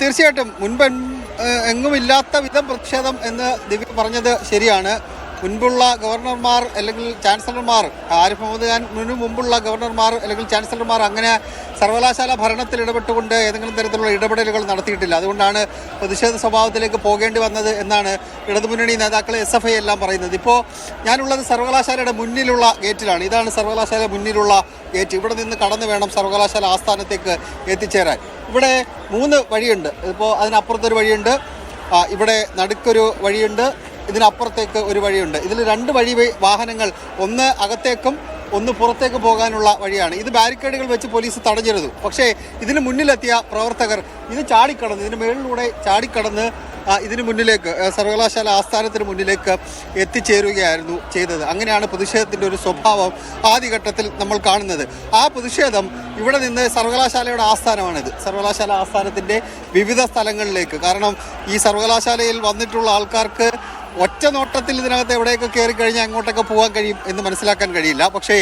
തീർച്ചയായിട്ടും മുൻപ് എങ്ങുമില്ലാത്ത വിധം പ്രതിഷേധം എന്ന് ദിവ്യ പറഞ്ഞത് ശരിയാണ്. മുൻപുള്ള ഗവർണർമാർ അല്ലെങ്കിൽ ചാൻസലർമാർ ആരിഫ് മുഹമ്മദ് ഖാൻ മുമ്പുള്ള ഗവർണർമാർ അല്ലെങ്കിൽ ചാൻസലർമാർ അങ്ങനെ സർവകലാശാല ഭരണത്തിൽ ഇടപെട്ടുകൊണ്ട് ഏതെങ്കിലും തരത്തിലുള്ള ഇടപെടലുകൾ നടത്തിയിട്ടില്ല. അതുകൊണ്ടാണ് പ്രതിഷേധ സ്വഭാവത്തിലേക്ക് പോകേണ്ടി വന്നത് എന്നാണ് ഇടതുമുന്നണി നേതാക്കൾ എസ് എഫ് ഐ എല്ലാം പറയുന്നത്. ഇപ്പോൾ ഞാനുള്ളത് സർവകലാശാലയുടെ മുന്നിലുള്ള ഗേറ്റിലാണ്. ഇതാണ് സർവകലാശാല മുന്നിലുള്ള ഗേറ്റ്. ഇവിടെ നിന്ന് കടന്നു വേണം സർവകലാശാല ആസ്ഥാനത്തേക്ക് എത്തിച്ചേരാൻ. ഇവിടെ മൂന്ന് വഴിയുണ്ട്. ഇപ്പോൾ അതിനപ്പുറത്തൊരു വഴിയുണ്ട്. ഇവിടെ നടുക്കൊരു വഴിയുണ്ട്. ഇതിനപ്പുറത്തേക്ക് ഒരു വഴിയുണ്ട്. ഇതിൽ രണ്ട് വഴി വാഹനങ്ങൾ ഒന്ന് അകത്തേക്കും ഒന്ന് പുറത്തേക്ക് പോകാനുള്ള വഴിയാണ്. ഇത് ബാരിക്കേഡുകൾ വെച്ച് പോലീസ് തടഞ്ഞിരുന്നു. പക്ഷേ ഇതിന് മുന്നിലെത്തിയ പ്രവർത്തകർ ഇത് ചാടിക്കടന്ന് ഇതിന് മുകളിലൂടെ ചാടിക്കടന്ന് ഇതിന് മുന്നിലേക്ക് സർവകലാശാല ആസ്ഥാനത്തിന് മുന്നിലേക്ക് എത്തിച്ചേരുകയായിരുന്നു ചെയ്തത്. അങ്ങനെയാണ് പ്രതിഷേധത്തിന്റെ ഒരു സ്വഭാവം ആദ്യഘട്ടത്തിൽ നമ്മൾ കാണുന്നത്. ആ പ്രതിഷേധം ഇവിടെ നിന്ന് സർവകലാശാലയുടെ ആസ്ഥാനമാണിത്. സർവകലാശാല ആസ്ഥാനത്തിന്റെ വിവിധ സ്ഥലങ്ങളിലേക്ക്. കാരണം ഈ സർവകലാശാലയിൽ വന്നിട്ടുള്ള ആൾക്കാർക്ക് ഒറ്റ നോട്ടത്തിൽ ഇതിനകത്ത് എവിടെയൊക്കെ കയറി കഴിഞ്ഞാൽ അങ്ങോട്ടൊക്കെ പോകാൻ കഴിയും എന്ന് മനസ്സിലാക്കാൻ കഴിയില്ല. പക്ഷേ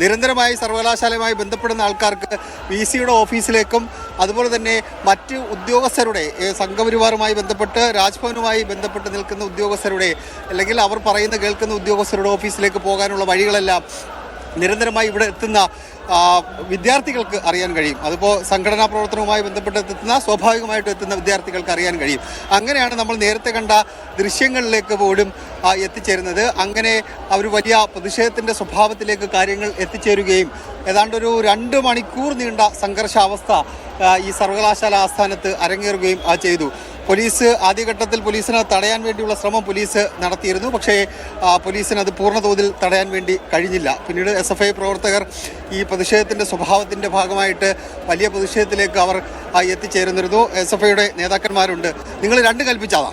നിരന്തരമായി സർവകലാശാലയുമായി ബന്ധപ്പെടുന്ന ആൾക്കാർക്ക് വി സിയുടെ ഓഫീസിലേക്കും അതുപോലെ തന്നെ മറ്റ് ഉദ്യോഗസ്ഥരുടെ സംഘപരിവാറുമായി ബന്ധപ്പെട്ട് രാജ്ഭവനുമായി ബന്ധപ്പെട്ട് നിൽക്കുന്ന ഉദ്യോഗസ്ഥരുടെ അല്ലെങ്കിൽ അവർ പറയുന്ന കേൾക്കുന്ന ഉദ്യോഗസ്ഥരുടെ ഓഫീസിലേക്ക് പോകാനുള്ള വഴികളെല്ലാം നിരന്തരമായി ഇവിടെ എത്തുന്ന വിദ്യാർത്ഥികൾക്ക് അറിയാൻ കഴിയും. അതിപ്പോൾ സംഘടനാ പ്രവർത്തനവുമായി ബന്ധപ്പെട്ട് എത്തുന്ന സ്വാഭാവികമായിട്ടും എത്തുന്ന വിദ്യാർത്ഥികൾക്ക് അറിയാൻ കഴിയും. അങ്ങനെയാണ് നമ്മൾ നേരത്തെ കണ്ട ദൃശ്യങ്ങളിലേക്ക് പോലും എത്തിച്ചേരുന്നത്. അങ്ങനെ അവർ വലിയ പ്രതിഷേധത്തിന്റെ സ്വഭാവത്തിലേക്ക് കാര്യങ്ങൾ എത്തിച്ചേരുകയും ഏതാണ്ട് ഒരു രണ്ട് മണിക്കൂർ നീണ്ട സംഘർഷാവസ്ഥ ഈ സർവകലാശാല ആസ്ഥാനത്ത് അരങ്ങേറുകയും ചെയ്തു. പോലീസ് ആദ്യഘട്ടത്തിൽ പോലീസിനെ തടയാൻ വേണ്ടിയുള്ള ശ്രമം പോലീസ് നടത്തിയിരുന്നു. പക്ഷേ പോലീസിന് അത് പൂർണതോതിൽ തടയാൻ വേണ്ടി കഴിഞ്ഞില്ല. പിന്നീട് എസ് എഫ് ഐ പ്രവർത്തകർ ഈ പ്രതിഷേധത്തിന്റെ സ്വഭാവത്തിന്റെ ഭാഗമായിട്ട് വലിയ പ്രതിഷേധത്തിലേക്ക് അവർ എത്തിച്ചേരുന്നിരുന്നു. എസ് എഫ് ഐയുടെ നേതാക്കന്മാരുണ്ട്. നിങ്ങൾ രണ്ട് കൽപ്പിച്ചാതാ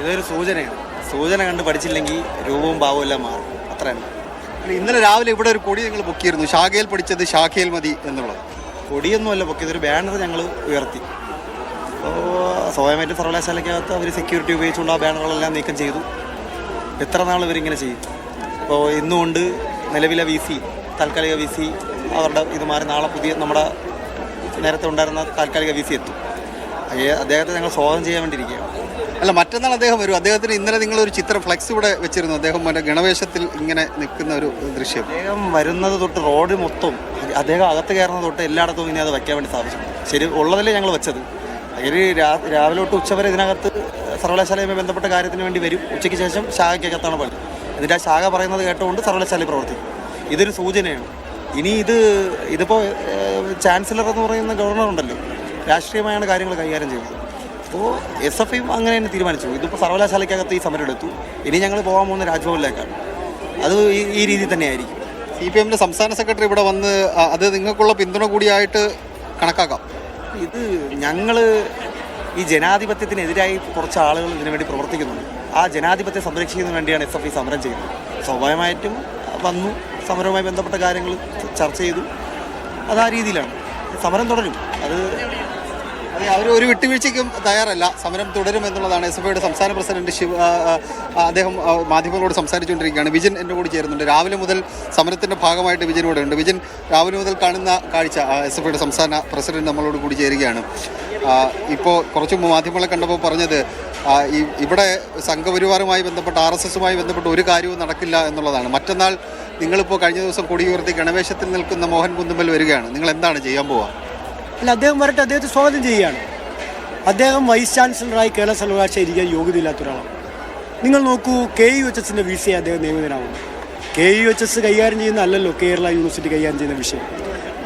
ഇതൊരു സൂചനയാണ്. സൂചന കണ്ട് പഠിച്ചില്ലെങ്കിൽ രൂപവും ഭാവവും എല്ലാം മാറും. അത്ര തന്നെ ഇന്നലെ രാവിലെ ഇവിടെ ഒരു കൊടി നിങ്ങൾ പൊക്കിയിരുന്നു. ശാഖയിൽ പഠിച്ചത് ശാഖയിൽ മതി എന്നുള്ളത്. കൊടിയൊന്നുമല്ല പൊക്കിയത്. ഒരു ബാനർ ഞങ്ങൾ ഉയർത്തി. സ്വാഭാവികമായിട്ടും സർവകലാശാലയ്ക്കകത്ത് അവർ സെക്യൂരിറ്റി ഉപയോഗിച്ചുള്ള ആ ബാനറുകളെല്ലാം നീക്കം ചെയ്തു. എത്ര നാൾ ഇവരിങ്ങനെ ചെയ്യും? അപ്പോൾ ഇന്നുകൊണ്ട് നിലവിലെ വി സി താൽക്കാലിക വി സി അവരുടെ ഇത് മാറി നാളെ പുതിയ നമ്മുടെ നേരത്തെ ഉണ്ടായിരുന്ന താൽക്കാലിക വി സി എത്തും. അദ്ദേഹത്തെ ഞങ്ങൾ സ്വാഗതം ചെയ്യാൻ വേണ്ടിയിരിക്കുകയാണ്. അല്ല മറ്റന്നാൾ അദ്ദേഹം വരും. അദ്ദേഹത്തിന് ഇന്നലെ നിങ്ങൾ ഒരു ചിത്രം ഫ്ലെക്സ് ഇവിടെ വെച്ചിരുന്നു. അദ്ദേഹം മറ്റേ ഗണവേഷത്തിൽ ഇങ്ങനെ നിൽക്കുന്ന ഒരു ദൃശ്യം. അദ്ദേഹം വരുന്നത് തൊട്ട് റോഡ് മൊത്തം അദ്ദേഹം അകത്ത് കയറുന്നത് തൊട്ട് എല്ലായിടത്തും ഇനി അത് വയ്ക്കാൻ വേണ്ടി സാധിച്ചു. ശരി ഉള്ളതല്ലേ ഞങ്ങൾ വെച്ചത്? അതിൽ രാവിലെ തൊട്ട് ഉച്ചവരെ ഇതിനകത്ത് സർവകലാശാലയുമായി ബന്ധപ്പെട്ട കാര്യത്തിന് വേണ്ടി വരും. ഉച്ചയ്ക്ക് ശേഷം ശാഖയ്ക്കകത്താണ് പണി. എന്നിട്ട് ആ ശാഖ പറയുന്നത് കേട്ടുകൊണ്ട് സർവകലാശാല പ്രവർത്തിക്കും. ഇതൊരു സൂചനയാണ്. ഇനി ഇത് ഇതിപ്പോൾ ചാൻസലർ എന്ന് പറയുന്ന ഗവർണർ ഉണ്ടല്ലോ. രാഷ്ട്രീയമായാണ് കാര്യങ്ങൾ കൈകാര്യം ചെയ്യുന്നത്. അപ്പോൾ എസ് എഫ് ഐ അങ്ങനെ തന്നെ തീരുമാനിച്ചു. ഇതിപ്പോൾ സർവകലാശാലയ്ക്കകത്ത് ഈ സമരം എടുത്തു ഇനി ഞങ്ങൾ പോകാൻ പോകുന്ന രാജ്ഭവനിലേക്കാണ്. അത് ഈ രീതിയിൽ തന്നെയായിരിക്കും. സി പി എമ്മിന്റെ സംസ്ഥാന സെക്രട്ടറി ഇവിടെ വന്ന് അത് നിങ്ങൾക്കുള്ള പിന്തുണ കൂടിയായിട്ട് കണക്കാക്കാം. ഇത് ഞങ്ങൾ ഈ ജനാധിപത്യത്തിനെതിരായി കുറച്ച് ആളുകൾ ഇതിനു വേണ്ടി പ്രവർത്തിക്കുന്നുണ്ട്. ആ ജനാധിപത്യം സംരക്ഷിക്കുന്നതിന് വേണ്ടിയാണ് എസ് എഫ് ഐ സമരം ചെയ്യുന്നത്. സ്വാഭാവികമായിട്ടും വന്നു. സമരവുമായി ബന്ധപ്പെട്ട കാര്യങ്ങൾ ചർച്ച ചെയ്തു. അത് ആ രീതിയിലാണ്. സമരം തുടരും. അത് അതെ അവർ ഒരു വിട്ടുവീഴ്ചയ്ക്കും തയ്യാറല്ല. സമരം തുടരും എന്നുള്ളതാണ് എസ് എഫ് ഐയുടെ സംസ്ഥാന പ്രസിഡന്റ് ശിവ അദ്ദേഹം മാധ്യമങ്ങളോട് സംസാരിച്ചുകൊണ്ടിരിക്കുകയാണ്. വിജിൻ എന്റെ കൂടി ചേരുന്നുണ്ട്. രാവിലെ മുതൽ സമരത്തിന്റെ ഭാഗമായിട്ട് വിജിൻ ഇവിടെ ഉണ്ട്. വിജിൻ രാവിലെ മുതൽ കാണുന്ന കാഴ്ച എസ് എഫ് ഐയുടെ സംസ്ഥാന പ്രസിഡന്റ് നമ്മളോട് കൂടി ചേരുകയാണ്. ഇപ്പോൾ കുറച്ച് മുമ്പ് മാധ്യമങ്ങളെ കണ്ടപ്പോൾ പറഞ്ഞത് ഇവിടെ സംഘപരിവാറുമായി ബന്ധപ്പെട്ട് ആർ എസ് എസുമായി ബന്ധപ്പെട്ട് ഒരു കാര്യവും നടക്കില്ല എന്നുള്ളതാണ്. മറ്റന്നാൾ നിങ്ങളിപ്പോൾ കഴിഞ്ഞ ദിവസം കൊടിയുയർത്തി ഗണവേഷത്തിൽ നിൽക്കുന്ന മോഹൻ കുന്നുമ്മൽ വരികയാണ്. നിങ്ങൾ എന്താണ് ചെയ്യാൻ പോവുക? അല്ല അദ്ദേഹം വരട്ടെ അദ്ദേഹത്തെ സ്വാഗതം ചെയ്യുകയാണ്. അദ്ദേഹം വൈസ് ചാൻസലറായി കേരള സർവകലാശാല ഇരിക്കാൻ യോഗ്യതയില്ലാത്ത ഒരാളാണ്. നിങ്ങൾ നോക്കൂ കെ യു എച്ച് എസിന്റെ വി സി അദ്ദേഹം നിയമിതനാവുന്നു കെ യു എച്ച് എസ് കൈകാര്യം ചെയ്യുന്ന അല്ലല്ലോ കേരള യൂണിവേഴ്സിറ്റി കൈകാര്യം ചെയ്യുന്ന വിഷയം.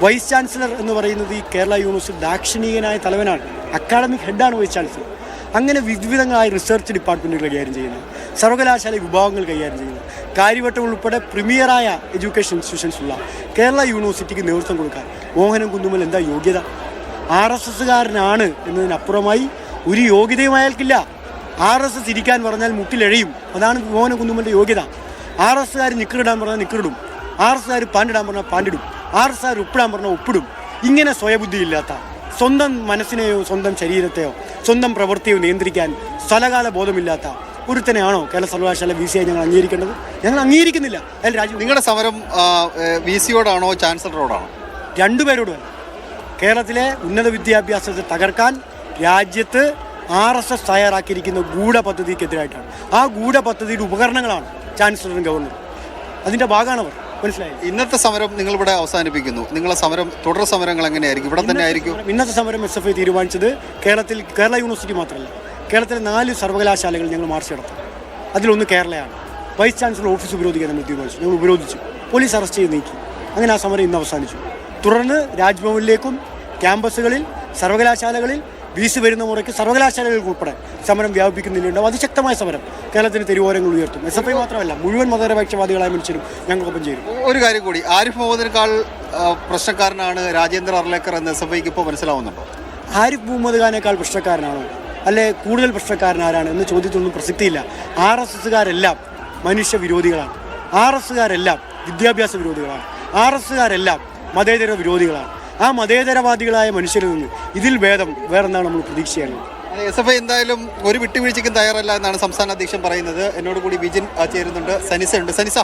വൈസ് ചാൻസലർ എന്ന് പറയുന്നത് ഈ കേരള യൂണിവേഴ്സിറ്റി ദാക്ഷിണികനായ തലവനാണ്. അക്കാഡമിക് ഹെഡാണ് വൈസ് ചാൻസലർ. അങ്ങനെ വിവിധങ്ങളായ റിസർച്ച് ഡിപ്പാർട്ട്മെന്റുകൾ കൈകാര്യം ചെയ്യുന്നു. സർവകലാശാല വിഭാഗങ്ങൾ കൈകാര്യം ചെയ്യുന്നു. കാര്യവട്ടം ഉൾപ്പെടെ പ്രീമിയറായ എഡ്യൂക്കേഷൻ ഇൻസ്റ്റിറ്റ്യൂഷൻസ് ഉള്ള കേരള യൂണിവേഴ്സിറ്റിക്ക് നേതൃത്വം കൊടുക്കാൻ മോഹനം കുന്നുമൽ എന്താ യോഗ്യത? ആർ എസ് എസ്സുകാരനാണ് എന്നതിനപ്പുറമായി ഒരു യോഗ്യതയും അയാൾക്കില്ല. ആർ എസ് എസ് ഇരിക്കാൻ പറഞ്ഞാൽ മുട്ടിലെഴയും. അതാണ് മോഹന കുന്നുമന്റെ യോഗ്യത. ആർ എസ് എസ്സുകാർ നിക്കറിടാൻ പറഞ്ഞാൽ നിക്കറിടും. ആർ എസ് എസ്സുകാർ പാണ്ടിടാൻ പറഞ്ഞാൽ പാണ്ടിടും. ആർ എസ് എസ്സുകാർ ഉപ്പിടാൻ പറഞ്ഞാൽ ഉപ്പിടും. ഇങ്ങനെ സ്വയബുദ്ധി ഇല്ലാത്ത സ്വന്തം മനസ്സിനെയോ സ്വന്തം ശരീരത്തെയോ സ്വന്തം പ്രവൃത്തിയോ നിയന്ത്രിക്കാൻ സ്ഥലകാല ബോധമില്ലാത്ത ഒരുത്തനെയാണോ കേരള സർവകലാശാല വി സി ആയി ഞങ്ങൾ അംഗീകരിക്കേണ്ടത്? ഞങ്ങൾ അംഗീകരിക്കുന്നില്ല. അതിൽ രാജ്യം നിങ്ങളുടെ സമരം വി സിയോടാണോ ചാൻസലറോടാണോ? രണ്ടുപേരോടും കേരളത്തിലെ ഉന്നത വിദ്യാഭ്യാസത്തെ തകർക്കാൻ രാജ്യത്ത് ആർ എസ് എസ് തയ്യാറാക്കിയിരിക്കുന്ന ഗൂഢ പദ്ധതിക്കെതിരായിട്ടാണ് ആ ഗൂഢ പദ്ധതിയുടെ ഉപകരണങ്ങളാണ് ചാൻസലറും ഗവർണറും. അതിന്റെ ഭാഗമാണ് അവർ മനസ്സിലായി ഇന്നത്തെ സമരം നിങ്ങൾ ഇവിടെ അവസാനിപ്പിക്കുന്നു. നിങ്ങളെ സമരം തുടർ സമരങ്ങൾ എങ്ങനെയായിരിക്കും? ഇവിടെ തന്നെ ആയിരിക്കും ഇന്നത്തെ സമരം എസ് എഫ് ഐ തീരുമാനിച്ചത് കേരളത്തിൽ കേരള യൂണിവേഴ്സിറ്റി മാത്രമല്ല. കേരളത്തിലെ നാല് സർവകലാശാലകൾ ഞങ്ങൾ മാർച്ച് നടത്തും. അതിലൊന്ന് കേരളയാണ്. വൈസ് ചാൻസലർ ഓഫീസ് ഉപരോധിക്കാൻ നമ്മൾ തീരുമാനിച്ചു. ഞങ്ങൾ ഉപരോധിച്ചു. പോലീസ് അറസ്റ്റ് ചെയ്ത് നീക്കി. അങ്ങനെ ആ സമരം ഇന്ന് അവസാനിച്ചു. തുടർന്ന് രാജ്ഭവനിലേക്കും ക്യാമ്പസുകളിൽ സർവകലാശാലകളിൽ വീസ് വരുന്ന മുറയ്ക്ക് സർവകലാശാലകൾക്ക് ഉൾപ്പെടെ സമരം വ്യാപിപ്പിക്കുന്നില്ലുണ്ടാവും അതിശക്തമായ സമരം. കേരളത്തിന് തെരുവോരങ്ങൾ ഉയർത്തും. എസ് എഫ് ഐ മാത്രമല്ല മുഴുവൻ മതനിരപേക്ഷവാദികളായ മനുഷ്യരും ഞങ്ങൾക്കൊപ്പം ചേരും. ഒരു കാര്യം കൂടി. ആരിഫ് മുഹമ്മദിനേക്കാൾ പ്രശ്നക്കാരനാണ് രാജേന്ദ്ര അർലേക്കർ എന്ന് എസ് എഫ് ഐക്ക് ഇപ്പോൾ മനസ്സിലാവുന്നുണ്ടോ? ആരിഫ് മുഹമ്മദ് ഖാനേക്കാൾ പ്രശ്നക്കാരനാണോ? അല്ലെ കൂടുതൽ പ്രശ്നക്കാരനാരാണ് എന്ന് എന്ന ചോദ്യത്തിനൊന്നും പ്രസക്തിയില്ല. ആർ എസ് എസ്സുകാരെല്ലാം മനുഷ്യ വിരോധികളാണ് ആർ എസ്സുകാരെല്ലാം വിദ്യാഭ്യാസ വിരോധികളാണ്. ആർ എസ്സുകാരെല്ലാം മതേതര വിരോധികളാണ്. ആ മതേതരവാദികളായ മനുഷ്യരിൽ നിന്ന് ഇതിൽ ഭേദം വേറെന്താണ് നമ്മൾ പ്രതീക്ഷിക്കേണ്ടത്? എസ് എഫ് ഐ എന്തായാലും ഒരു വിട്ടുവീഴ്ചയ്ക്കും തയ്യാറല്ല എന്നാണ് സംസ്ഥാന അധ്യക്ഷൻ പറയുന്നത്. എന്നോട് കൂടി വിജിൻ ചേരുന്നുണ്ട്. സനിസ ഉണ്ട് സനിസ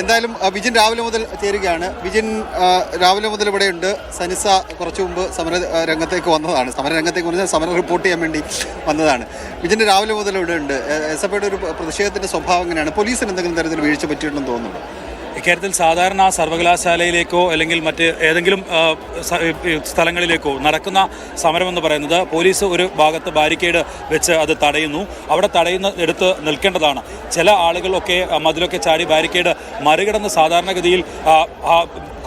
എന്തായാലും വിജിൻ രാവിലെ മുതൽ ചേരുകയാണ്. വിജിൻ രാവിലെ മുതൽ ഇവിടെ ഉണ്ട്. സനിസ കുറച്ചു മുമ്പ് സമര രംഗത്തേക്ക് വന്നതാണ്. സമര രംഗത്തേക്ക് വന്നത് സമരം റിപ്പോർട്ട് ചെയ്യാൻ വേണ്ടി വന്നതാണ്. ബിജിന്റെ രാവിലെ മുതൽ ഇവിടെ ഉണ്ട്. എസ് എഫ് ഐയുടെ ഒരു പ്രതിഷേധത്തിന്റെ സ്വഭാവം എങ്ങനെയാണ്? പോലീസിന് എന്തെങ്കിലും തരത്തിൽ വീഴ്ച പറ്റിയിട്ടുണ്ടെന്ന് തോന്നുന്നുണ്ടോ? ഇക്കാര്യത്തിൽ സാധാരണ സർവകലാശാലയിലേക്കോ അല്ലെങ്കിൽ മറ്റ് ഏതെങ്കിലും സ്ഥലങ്ങളിലേക്കോ നടക്കുന്ന സമരമെന്ന് പറയുന്നത് പോലീസ് ഒരു ഭാഗത്ത് ബാരിക്കേഡ് വെച്ച് അത് തടയുന്നു. അവിടെ തടയുന്ന എടുത്ത് നിൽക്കേണ്ടതാണ്. ചില ആളുകളൊക്കെ മതിലൊക്കെ ചാടി ബാരിക്കേഡ് മറികടന്ന് സാധാരണഗതിയിൽ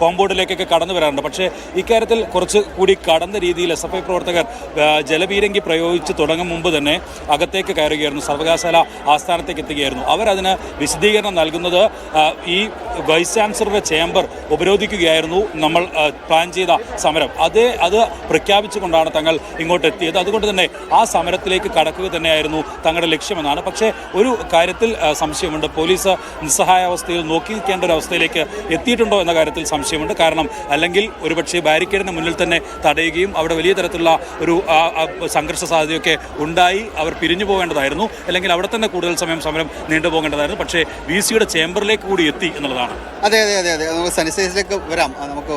കോമ്പൗണ്ടിലേക്കൊക്കെ കടന്നു വരാറുണ്ട്. പക്ഷേ ഇക്കാര്യത്തിൽ കുറച്ച് കൂടി കടന്ന രീതിയിൽ എസ് എഫ് ഐ പ്രവർത്തകർ ജലപീരങ്കി പ്രയോഗിച്ച് തുടങ്ങും മുമ്പ് തന്നെ അകത്തേക്ക് കയറുകയായിരുന്നു. സർവകലാശാല ആസ്ഥാനത്തേക്ക് എത്തുകയായിരുന്നു. അവരതിന് വിശദീകരണം നൽകുന്നത് ഈ വൈസ് ചാൻസലറുടെ ചേംബർ ഉപരോധിക്കുകയായിരുന്നു നമ്മൾ പ്ലാൻ ചെയ്ത സമരം. അതേ അത് പ്രഖ്യാപിച്ചുകൊണ്ടാണ് തങ്ങൾ ഇങ്ങോട്ട് എത്തിയത് അതുകൊണ്ട് തന്നെ ആ സമരത്തിലേക്ക് കടക്കുക തന്നെയായിരുന്നു തങ്ങളുടെ ലക്ഷ്യമെന്നാണ്. പക്ഷേ ഒരു കാര്യത്തിൽ സംശയമുണ്ട്. പോലീസ് നിസ്സഹായാവസ്ഥയിൽ നോക്കി നിൽക്കേണ്ട ഒരു അവസ്ഥയിലേക്ക് എത്തിയിട്ടുണ്ടോ എന്ന കാര്യത്തിൽ സംശയമുണ്ട്. കാരണം അല്ലെങ്കിൽ ഒരുപക്ഷെ ബാരിക്കേഡിന് മുന്നിൽ തന്നെ തടയുകയും അവിടെ വലിയ തരത്തിലുള്ള ഒരു സംഘർഷ സാധ്യതയൊക്കെ ഉണ്ടായി അവർ പിരിഞ്ഞു പോകേണ്ടതായിരുന്നു. അല്ലെങ്കിൽ അവിടെ തന്നെ കൂടുതൽ സമയം സമരം നീണ്ടുപോകേണ്ടതായിരുന്നു. പക്ഷേ വി സിയുടെ ചേംബറിലേക്ക് കൂടി എത്തി എന്നുള്ളതാണ്. അതെ അതെ അതെ അതെ. നമുക്ക് സനിസൈസിലേക്ക് വരാം. നമുക്ക്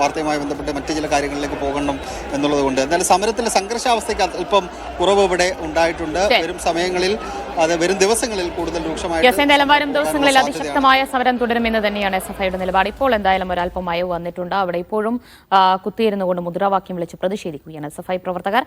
വാർത്തയുമായി ബന്ധപ്പെട്ട് മറ്റു ചില കാര്യങ്ങളിലേക്ക് പോകണം എന്നുള്ളത് കൊണ്ട് എന്നാലും സമരത്തിലെ സംഘർഷാവസ്ഥയ്ക്ക് അല്പം കുറവ് ഇവിടെ ഉണ്ടായിട്ടുണ്ട്. വരും സമയങ്ങളിൽ അത് വരും ദിവസങ്ങളിൽ കൂടുതൽ രൂക്ഷമായി രൂക്ഷമായിട്ട് എന്തായാലും വരും ദിവസങ്ങളിൽ. അതിശക്തമായ സമരം തുടരുമെന്ന് തന്നെയാണ് എസ് എഫ് ഐയുടെ നിലപാട്. ഇപ്പോൾ എന്തായാലും ഒരല്പം വന്നിട്ടുണ്ട്. അവിടെ ഇപ്പോഴും കുത്തിയിരുന്നുകൊണ്ട് മുദ്രാവാക്യം വിളിച്ച് പ്രതിഷേധിക്കുകയാണ് എസ് എഫ് ഐ പ്രവർത്തകർ.